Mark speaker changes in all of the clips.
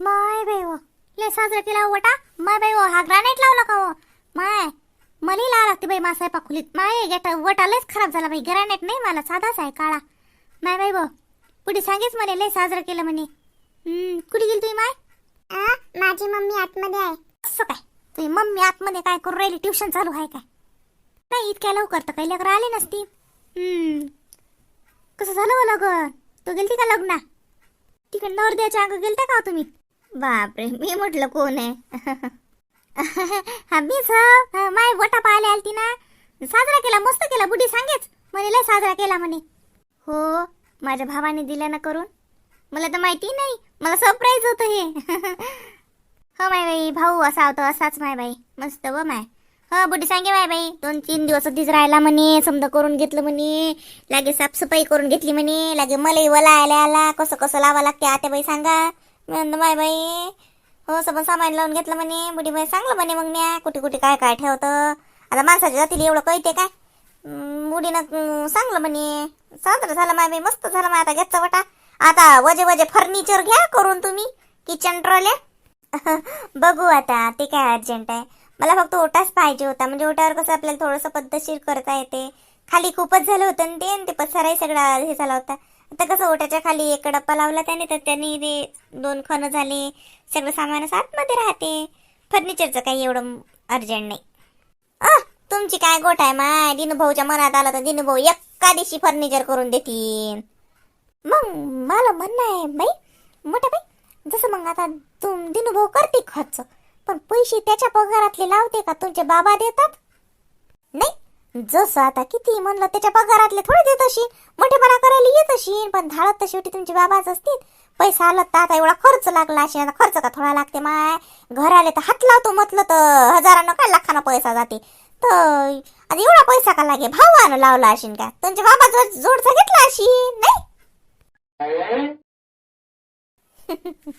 Speaker 1: माय बाई हो. ले साजरा केला हो वटा. माय बाई हो हा ग्रानाईट लावला का हो? माय मला लावा लागते बाई मा स्वयंपाक खोलीत. माय गेट वटा लयच खराब झाला बाई. ग्रानाईट नाही मला साधाच आहे काळा. माय बाई बो पुढे सांगेच मला लय साजरा केलं म्हणे. कुठे गेली तुम्ही माय?
Speaker 2: माझी मम्मी आतमध्ये आहे.
Speaker 1: असं काय? तुझी मम्मी आतमध्ये काय करून राहिली? ट्युशन चालू आहे काय? नाही इतक्या लवकर तर काही लेकरं आली नसती. कसं झालं हो लग्न? तू गेलती का लग्ना? तिकडे नवरदेवाच्या अंग गेलते का तुम्ही? बापरे मी म्हटलं कोण आहे? हा मीच हो. माय वटा पाहायला आलती ना. साजरा केला मस्त केला बुढी सांगेच. म्हणे लय साजरा केला म्हणे. हो माझ्या भावाने दिला ना करून. मला तर माहिती नाही मला सरप्राईज होतं हे. हो माय बाई भाऊ असा होता असाच माय बाई. मस्त व माय. हो बुढी सांगे माय बाई दोन तीन दिवस तीच राहिला म्हणे समजा करून घेतलं म्हणे लागे साफसफाई करून घेतली म्हणे लागे मलाही वला आल्या आला कसं कसं लावा लागते आता बाई सांगा. मी माय बाई हो सबन सामान लावून घेतलं म्हणे बुढी बाई सांगलं म्हणे मग म्या कुठे कुठे काय काय ठेवतं. आता माणसाच्या जातील एवढं कळते काय? बुडीनं बुढीनं सांगलं म्हणे साजरं झालं माय बाई मस्त झालं माय आता घ्यायचा वटा आता वजे वजे फर्निचर घ्या करून तुम्ही किचन ट्रॉले बघू आता ते काय अर्जंट आहे. मला फक्त ओटाच पाहिजे होता म्हणजे ओट्यावर कसं आपल्याला थोडंसं पद्धतशीर करता येते. खाली खूपच झालं होतं ते ते पसाराही सगळा हे झाला होता. आता कसं ओट्याच्या खाली एक डप्पा लावला त्याने तर त्यांनी ते दोन खणं झाले. सगळं सामान असं आतमध्ये राहते. फर्निचरचं काही एवढं अर्जंट नाही. आ तुमची काय गोट आहे माय? दिनूभाऊच्या मनात आलं तर दिनूभाऊ एका दिवशी फर्निचर करून देतील. मग मला म्हणणं आहे बाई मोठ्या बाई जसं मग आता तुम दिनूभाऊ करते खर्च पण पैसे त्याच्या पगारातले लावते का? तुमचे बाबा देतात? नाही जसं आता किती म्हणलं त्याच्या पगारातले थोडे देत अशी मोठेपणा करायला येत अशी पण धाडत तर शेवटी तुमचे बाबाच असतील. पैसा आला तर आता एवढा खर्च लागला असे आता खर्च का थोडा लागते माय? घर आले तर हात लावतो म्हटलं तर हजारानं काय लाखानं पैसा जाते. तर आता एवढा पैसा का लागे? भावानं लावला असेल का? तुमच्या बाबा जोड जोडचा घेतला अशी नाही?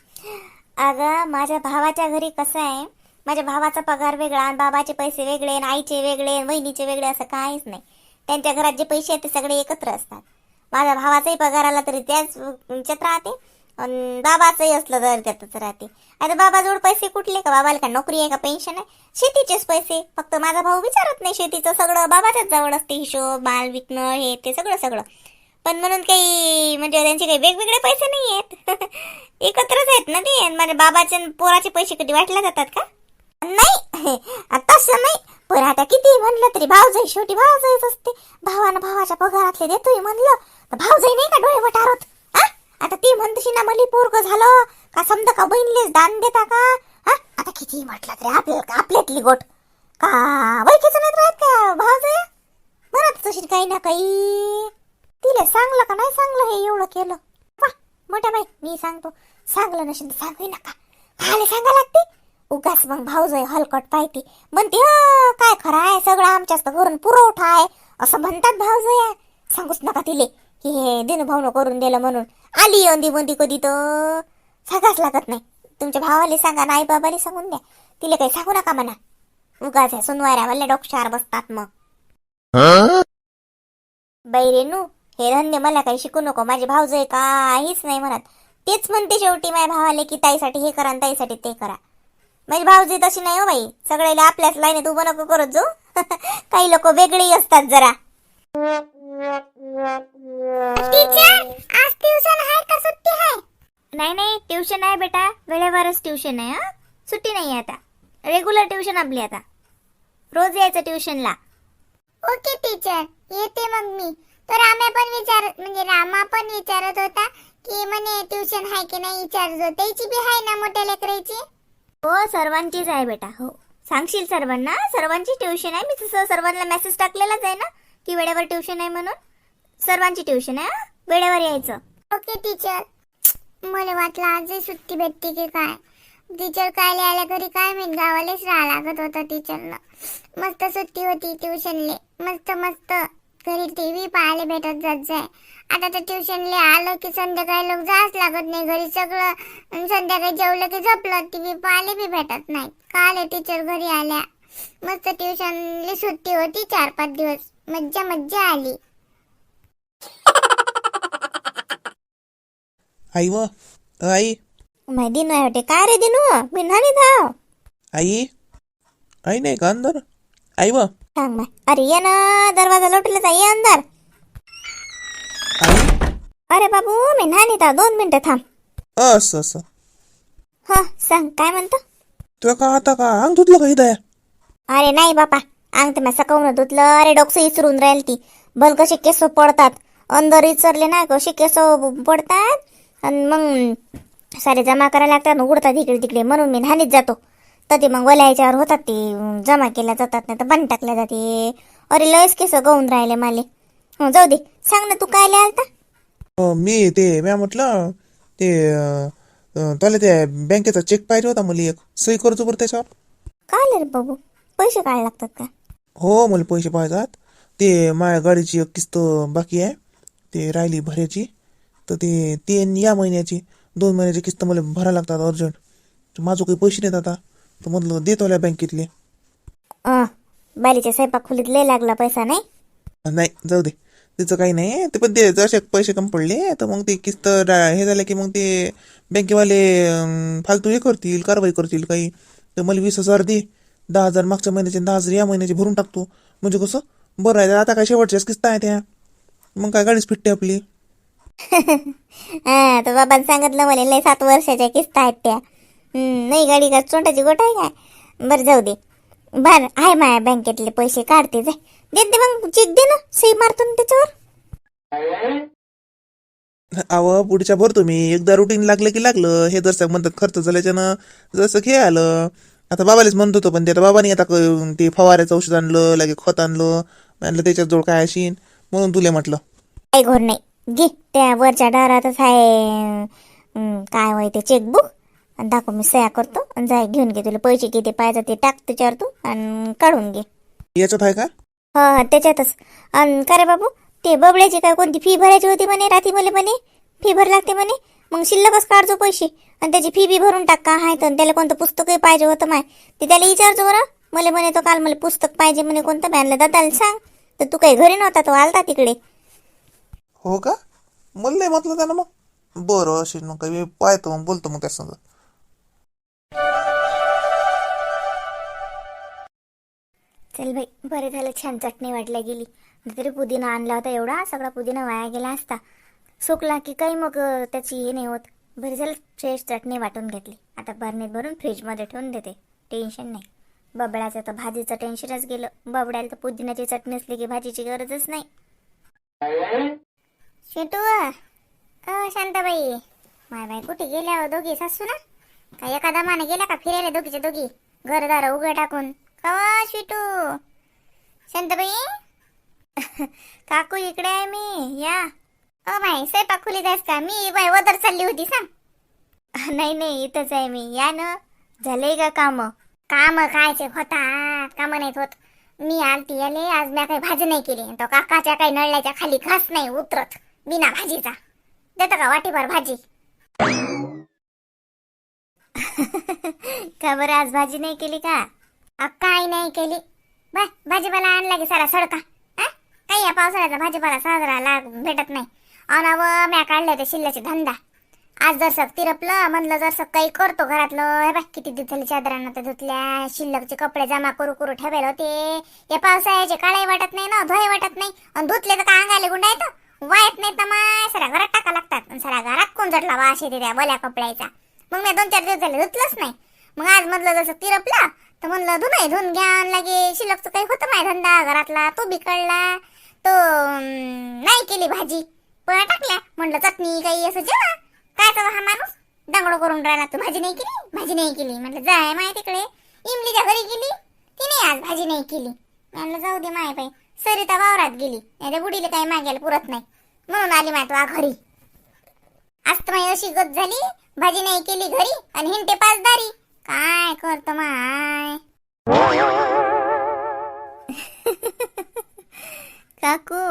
Speaker 1: अगं माझ्या भावाच्या घरी कसं आहे माझ्या भावाचा पगार वेगळा आणि बाबाचे पैसे वेगळे आणि आईचे वेगळे आणि वहिनीचे वेगळे असं काहीच नाही. त्यांच्या घरात जे पैसे आहेत ते सगळे एकत्र असतात. माझ्या भावाचाही पगार आला तरी त्याच ह्याच्यात राहते बाबाचंही असलं तर त्यातच राहते. आता बाबाजवळ पैसे कुठले का? बाबाला का नोकरी आहे का? पेन्शन आहे? शेतीचेच पैसे. फक्त माझा भाऊ विचारत नाही शेतीचं सगळं. बाबाच्याच जवळ असते हिशोब माल विकणं हे ते सगळं सगळं. पण म्हणून काही म्हणजे त्यांचे काही वेगवेगळे पैसे नाही आहेत. एकत्रच आहेत ना ते. आणि माझ्या बाबाचे पोराचे पैसे कधी वाटले जातात का? नाही तसं नाही पण आता किती म्हणलं तरी भावजाई शेवटी भावजाईच असते. भावानं भावाच्या पगारातले देतोय म्हणलं तर भावजाई नाही का डोळे वटारत? हा आता ती म्हणतशी ना मली पोरग झालं. का समजा का बहिणीलेच दान देता का? हा आता किती म्हटलं तरी आपल्याला आपल्यातली गोट. का वैकीचं नाही राहत का भावजाई म्हणत तशी काही ना काही. तिला सांगलं का नाही सांगलं हे एवढं केलं? वा मोठ्या बाई मी सांगतो. सांगलं नसेल तर सांगू नका. खायला सांगा लागते? उगाच मग भाऊजय हलकट पाहिजे म्हणते "हं, काय खरं आहे? सगळं आमच्याच घरून पुरवठा आहे. असं म्हणतात भाऊजया. सांगूच नका तिले. की हे दिन करून दिलं म्हणून. आली अंदी बंदी कधी तर. सांगाच लागत नाही. तुमच्या भावाले सांगा ना बाबाला सांगून द्या. तिला काही सांगू नका म्हणा. उगाच आहे सुनवाऱ्या वल्ल्या डोक्षार बसतात मग. बाई रेनू हे धंदे मला काही शिकू नको. माझे भाऊजय काहीच नाही म्हणत. तेच म्हणते शेवटी माझ्या भावाले की ताईसाठी हे करा ताईसाठी ते करा. माझी भाऊजी तशी नाही हो बाई. सगळ्याला आपल्याच लाईनीत उभं नको करत जो काही लोक वेगळी असतात जरा.
Speaker 2: आज ट्युशन आहे का सुट्टी आहे?
Speaker 1: नाही नाही ट्युशन आहे बेटा. वेळेवरच ट्युशन आहे हा? सुट्टी नाही आहे आता. रेग्युलर ट्युशन आपली आता. रोज यायचं ट्युशनला
Speaker 2: ओके टीचर येते मग मी. तर राम्या पण विचार म्हणजे रामा पण विचारत होता की म्हणे ट्युशन आहे की नाही? विचारत होता. त्याची बी आहे ना मोठ्या लेकराची?
Speaker 1: हो सर्वांचीच आहे बेटा हो. सांगशील सर्वांना? सर्वांची ट्युशन आहे. मी तसं सर्वांना मेसेज टाकलेलाच आहे ना की वेळेवर ट्युशन आहे म्हणून. सर्वांची ट्युशन आहे हा? वेळेवर यायचं.
Speaker 2: ओके टीचर मला वाटलं आजही सुट्टी भेटते की काय? टीचर काय लिहायला घरी काय मी गावालाच राहा लागत होता टीचरला मस्त सुट्टी होती ट्युशनले मस्त मस्त. घरी टीव्ही पाहायला भेटत जात जाय. आता तर ट्युशनले आलं की संध्याकाळी लोक जाच लागत नाही. घरी सगळं संध्याकाळी जेवलं की झोपलं. टीव्ही पाहायला बी भेटत नाही काल टीचर घरी आल्या. मस्त ट्युशनली सुट्टी होती चार पाच दिवस. मज्जा मज्जा आली.
Speaker 3: आई व आई.
Speaker 1: माय दिनू आहे वाटे काय रे दिनू? मी नाही धाव
Speaker 3: आई. आई नाही का अंदर? आई व.
Speaker 1: सांग अरे ये ना दरवाजा लोटलेचा ये अंदर. अरे बाबू मी नाही धाव दोन मिनिटं थांब.
Speaker 3: असं असं.
Speaker 1: हा सांग काय म्हणतो?
Speaker 3: तुला का आता का अंग धुतलं का हिदया
Speaker 1: अरे नाही बापा अंग तर मी सकाळून धुतलं? अरे डोकं इचरून राहील ती. भल कसे केस पडतात. अंदर इचरले ना कसे केस पडतात. आणि मग सारे जमा करायला लागतात आणि उडतात इकडे तिकडे म्हणून मी नाणीत जातो. तर ते मग वल्या याच्यावर होतात ते जमा केल्या जातात नाही तर बंद टाकल्या जाते. अरे लयच केस गळून राहिले माले. हं, जाऊ दे. सांग ना तू काय लिहाल आलता?
Speaker 3: अं, मी ते म्या म्हटलं ते अं, तुला त्या बँकेचा चेक पाहिजे होता मला एक. सही करतो बरं त्याच्यावर?
Speaker 1: काय रे बाबू? पैसे काय लागतात का?
Speaker 3: हो मला पैसे पाहिजेत. ते माझ्या गाडीची एक किस्त बाकी आहे. ते राहिली भरायची तर ते तीन या महिन्याची दोन महिन्याची किस्त मला भरायला लागतात अर्जंट. माझं काही पैसे नाहीत आता. तर म्हटलं देतो त्या बँकेतले.
Speaker 1: अं, बालीच्या स्वयंपाक खोलीत लय लागला पैसा नाही?
Speaker 3: नाही जाऊ दे. तिचं काही नाही ते पण ते जसे पैसे कमी पडले तर मग ते किस्त रा- हे झालं की मग ते बँकेवाले अं, फालतू हे करतील कारवाई करतील काही. तर मला वीस हजार दे. दहा हजार मागच्या महिन्याचे दहा हजार या महिन्याचे भरून टाकतो. म्हणजे कसं बरं आहे आता काय शेवटच्याच किस्त आहे त्या. मग काय गाडीच फिटते आपली.
Speaker 1: हा तर बाबांनी सांगितलं मला लय सात वर्षाच्या किस्त आहेत त्या. नाही गाडी का चोंटाची गोट आहे काय? बरं जाऊ दे. बर आहे माया बँकेतले पैसे काढते जाय. देत दे मग चेक दे ना सही मारतो ना त्याच्यावर.
Speaker 3: अव पुढच्या भरतो मी एकदा रुटीन लागलं की लागलं हे जसं म्हणतात खर्च झाल्याच्यानं जसं हे आलं. आता बाबालाच म्हणत होतो पण ते आता बाबांनी आता ते फवाऱ्याचं औषध आणलं लगे खत आणलं म्हणलं त्याच्यात जोड काय असेल म्हणून तुले म्हटलं.
Speaker 1: काही घोर नाही. घे त्या वरच्या दारातच आहे काय होय ते चेकबुक आणि दाखव मी सह्या करतो आणि जाय घेऊन घे तुला पैसे किती पाहिजे ते टाक त्याच्यावर तू आणि काढून घे.
Speaker 3: याच्यात आहे का?
Speaker 1: हा हा त्याच्यातच. आणि का रे बाबू ते बबड्याची काय कोणती फी भरायची होती म्हणे रात्री मला म्हणे? फी भर लागते म्हणे? मग शिल्लकच काढजो पैसे? आणि त्याची फी बी भरून टाक का आहे तर. त्याला कोणतं पुस्तकही पाहिजे होतं माय. ते त्याला विचारतो बरं. मला म्हणे तो काल मला पुस्तक पाहिजे म्हणे कोणतं मॅनला दादाला सांग. तर तू काही घरी नव्हता तो आलता तिकडे.
Speaker 3: हो का? मला नाही म्हटलं त्यानं मग. बरं असेल मग काही मी पाहतो मग बोलतो मग त्या संग
Speaker 1: चल बाई बरं झालं छान चटणी वाटल्या गेली. तरी पुदिना आणला होता एवढा सगळा पुदिना वाया गेला असता. सुकला की काही मग त्याची हे नाही होत. बरं झालं फ्रेश चटणी वाटून घेतली. आता बरणीत भरून फ्रीजमध्ये ठेवून देते. टेन्शन नाही. बबड्याचं तर भाजीचं टेन्शनच गेलं. बबड्याला तर पुदिन्याची चटणी असली की भाजीची गरजच नाही. शेटू अ शांताबाई. माय बाई कुठे गेल्या हो दोघी? सासू ना काय एका दमाने गेल्या का फिरायला दोघीच्या दोघी? घरदार उघड टाकून. कवा शिटू? शांताबाई? काकू इकडे आहे मी या. ओ माय स्वयंपाक आहेस का? मी वदर चालली होती सांग. नाही नाही इथंच आहे मी. या ना. झालंय का काम? काम कायचे होतात काम नाहीत होत. मी आलती याले आज मी काही भाजी नाही केली. तो काकाच्या काही नळल्याच्या खाली घास नाही उतरत बिना भाजीचा. देता का वाटीभर भाजी? का बरं आज भाजी नाही केली का? काय नाही केली. बाय भाजीपाला आणला की सारा सडका. काही या पावसाळ्याचा भाजीपाला साजरा लाग भेटत नाही. अनाव म्या काढले होते शिल्ल्याचे धंदा. आज जर तिरपलं म्हणलं जर काही करतो घरातलं हे बाय किती दिवस चादरानं चादरांना तर धुतल्या शिल्लकचे कपडे जमा करू करू ठेवायला होते. या पावसाळ्याचे काळे वाटत नाही ना धोय वाटत नाही. आणि धुतले तर का अंगाले गुंडा येतं? वायत नाही तर मग सरा घरात टाका लागतात. आणि सरा घरात कोण जटला वास येते त्या बोल्या कपड्याचा? मग मी दोन चार दिवस झाले धुतलंच नाही. मग आज मधलं जसं तिरपलं तर म्हणलं धुणं धुवून घ्या लागे लगे तर काही होतं माय धंदा घरातला तो बिकडला तो नाही केली भाजी पोळ्या टाकल्या म्हणलं चटणी काही असं जेवा काय तर हा माणूस दंगडो करून राहिला तू भाजी नाही केली भाजी नाही केली. म्हटलं जाय माय तिकडे इमलीच्या घरी गेली तिने आज भाजी नाही केली. म्हणलं जाऊ दे माय बाई सरिता वावरात गेली त्या बुडीला काही मागायला पुरत नाही. म्हणून आली माय तुला घरी. आज तर माझी अशी गत झाली भाजी नाही केली घरी आणि हिंटे पाच दारी काय करतो माय? काकू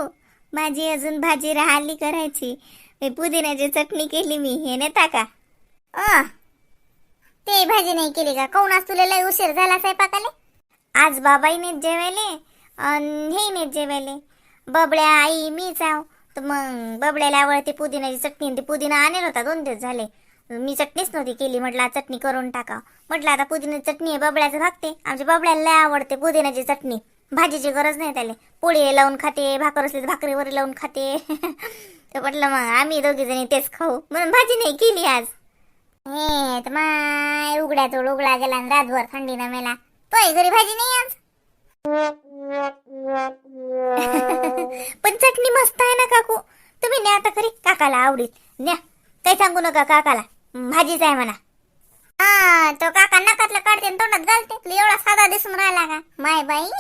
Speaker 1: माझी अजून भाजी राहिली करायची. मी पुदिन्याची चटणी केली मी. हे नाही टाका अ ते भाजी नाही केली का? आज तुला लय उशीर झाला स्वयंपाकाले? आज बाबाई नेत जेवायले आणि हे नेत जेवायले. बबड्या आई मीच आव तर मग बबड्याला आवडते पुदिन्याची चटणी. ते पुदिना आणेल होता दोन दिवस झाले. मी चटणीच नव्हती केली. म्हटलं चटणी करून टाका म्हटलं आता पुदिन्याची चटणी आहे बबड्याचं भागते. आमच्या बबड्याला लय आवडते पुदिन्याची चटणी. भाजीची गरज नाही त्याला. पोळी लावून खाते भाकर असली तर भाकरीवर लावून खाते. तर म्हटलं मग आम्ही दोघी जणी तेच खाऊ. म्हणून भाजी नाही केली आज.
Speaker 2: हे तर माय उघड्या तोड उघडा गेला आणि रातभर थंडीनं मेला तो घरी भाजी नाही आज.
Speaker 1: पण चटणी मस्त आहे ना काकू. तुम्ही न्या आता खरी काकाला आवडील न्या. काही सांगू नका काकाला. भाजीच आहे म्हणा.
Speaker 2: हा तो काका नकातलं काढते तोंडात घालते. एवढा साधा दिसून राहिला का? माय बाई.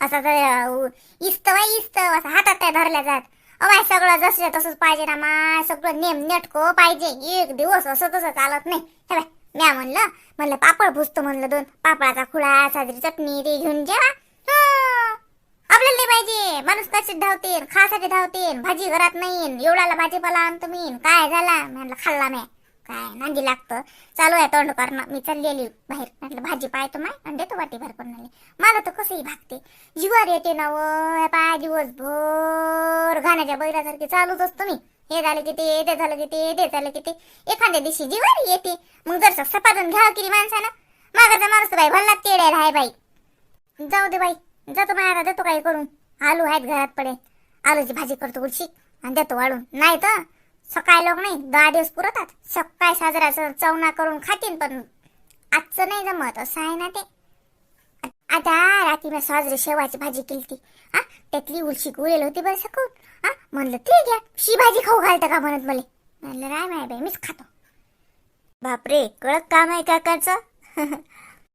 Speaker 2: असा तर इस्त बाई इस्त. असं हातात काय धरल्या जात. अवाय सगळं जसं तसंच पाहिजे ना माय. सगळं नेम नेटको पाहिजे. एक दिवस असं तसं चालत नाही. हे बाय म्या म्हणलं म्हणलं पापड भुसतो म्हणलं दोन. पापडाचा खुळा साजरी चटणी ते घेऊन जेवा. आपल्याला नाही पाहिजे. माणूस कशी धावते खासाठी धावते भाजी घरात नाही एवढाला भाजीपाला आणतो मी काय झाला? म्हणलं खाल्ला नाही. काय नांदी लागतं. चालू आहे तोंड करणं मी चाललेली बाहेर. म्हटलं भाजी पाहतो माय आणि देतो वाटी भर करून मला तर कसंही भागते. जीवर येते ना व पाय दिवसभर घाण्याच्या बैरासारखे चालूच असतो मी. हे झालं की ते ते झालं की ते ते झालं की ते. एखाद्या दिवशी जीवर येते. मग जर सपाटून घ्यावं केली माणसानं मागाचा माणूस तर बाई भल्ला तेड्या हाय बाई. जाऊ दे बाई जातो बाई आता देतो काही करून. आलू आहेत घरात पडे. आलूची भाजी करतो उलशी आणि देतो वाढून नाही तर सकाळी लोक नाही दहा दिवस पुरतात सकाळी साजऱ्याचं चवना करून खातील पण आजचं नाही जमत असं आहे ना ते. आता रात्री मी साजरी शेवाची भाजी केली हा त्यातली उलशी उरेल होती बरं सकून हा म्हणलं ते घ्या शी भाजी खाऊ घालतं का? म्हणत मला म्हणलं राय माय बाई मीच खातो.
Speaker 1: बापरे कळत काम आहे काकाचं.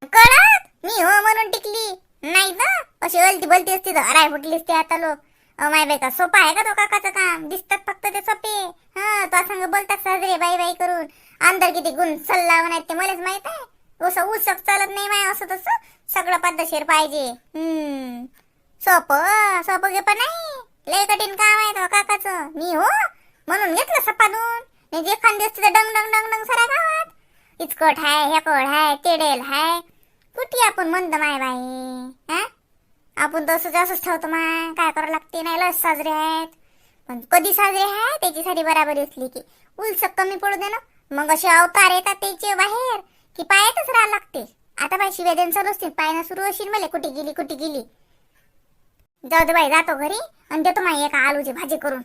Speaker 2: कळत मी हो म्हणून टिकली. नाही ना अशी अलती बलती असती तर अराय फुटली असते आता लोक. माय बाई का सोपा आहे का तो काकाचं काम? दिसतात फक्त ते सोपे. हा तो संग बोलतात साजरे बाई बाई करून. अंदर किती गुण सल्ला म्हणायत ते मलाच माहीत आहे. असं उसक चालत नाही माय असं तसं. सगळं पद्धतशीर पाहिजे. हम्म. सोपं सोपं गे पण नाही. लय कठीण काम आहे तो काकाचं मी हो म्हणून घेतलं सपादून नाही जे खांदे असते तर डंग डंग डंग डंग साऱ्या गावात इचकट हाय हेकड हाय तेडेल हाय. कुठे आपण म्हणतो माय बाई? हा? आपण तसं असंच ठेवतो मग काय करावं लागते? नाही लस साजरे आहेत. पण कधी साजरे आहे त्याची सारी बराबरी असली की. उलसक कमी पडू दे ना. मग असे अवतार येतात त्याचे बाहेर की पायातच राहा लागते. आता बाई शिव्या चालू असतील. पायनं सुरू असेल मला. कुठे गेली कुठे गेली? जाऊ दे बाई जातो घरी आणि देतो माई एका आलूची भाजी करून.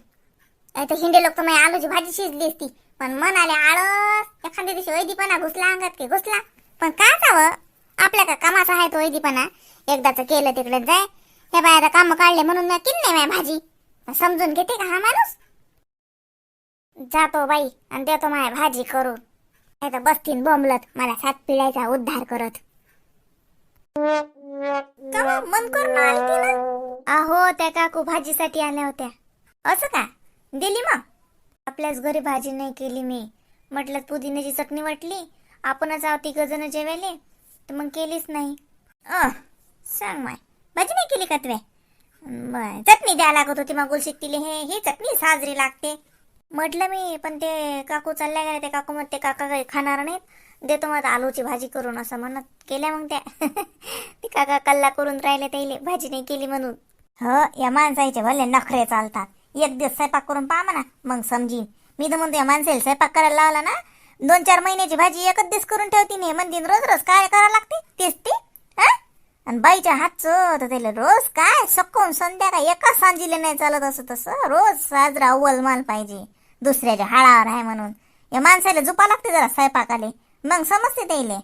Speaker 2: तर हिंडे लोक तर माझी आलूची भाजी शिजली असती. पण मन आले आळस एखाद्या दिवशी वैदीपणा घुसला अंगात की घुसला. पण काय जावं? आपल्या का कामाचा आहे तो वैदीपणा? एकदाच केलं तिकडे जाय. हे बाय आता काम काढले म्हणून मी किन नाही भाजी. समजून घेते का हा माणूस? जातो बाई आणि देतो माय भाजी करून. नाही तर बसतीन बोंबलत मला सात पिढ्याचा उद्धार करत.
Speaker 1: मन करून आलती ना? अहो त्या काकू भाजीसाठी आल्या होत्या. असं का? दिली मग? आपल्याच घरी भाजी नाही केली मी. म्हटलं पुदिन्याची चटणी वाटली. आपणच आहोत तिघ जण जेवायले. तर मग केलीच नाही. अ. सांग माय भाजी नाही केली का चटणी द्या लागत होती मग गुलशिक तिले हे ही चटणी साजरी लागते. म्हटलं मी पण ते काकू चालल्या गेले ते काकू मग ते काका काही खाणार नाहीत. देतो मग आलूची भाजी करून असं म्हणत केल्या मग त्या. ते काका कल्ला करून राहिले त्याले भाजी नाही केली म्हणून. ह या माणसाचे भले नखरे चालतात. एक दिवस स्वयंपाक करून पहा म्हणा मग समजीन. मी तर म्हणतो या माणसाला स्वयंपाक करायला लावला ना दोन चार महिन्याची भाजी एकच दिवस करून ठेवती नाही म्हणते रोज रोज काय करावं लागते? तेच ती? हा? आणि बाईच्या हातचं तर त्याला रोज काय सकून संध्याकाळ एकाच सांजीले नाही चालत असं तसं रोज साजरा अव्वल माल पाहिजे. दुसऱ्याच्या हाळावर आहे म्हणून. या माणसाला झुपा लागते जरा स्वयंपाकाले. मग समजते त्याला.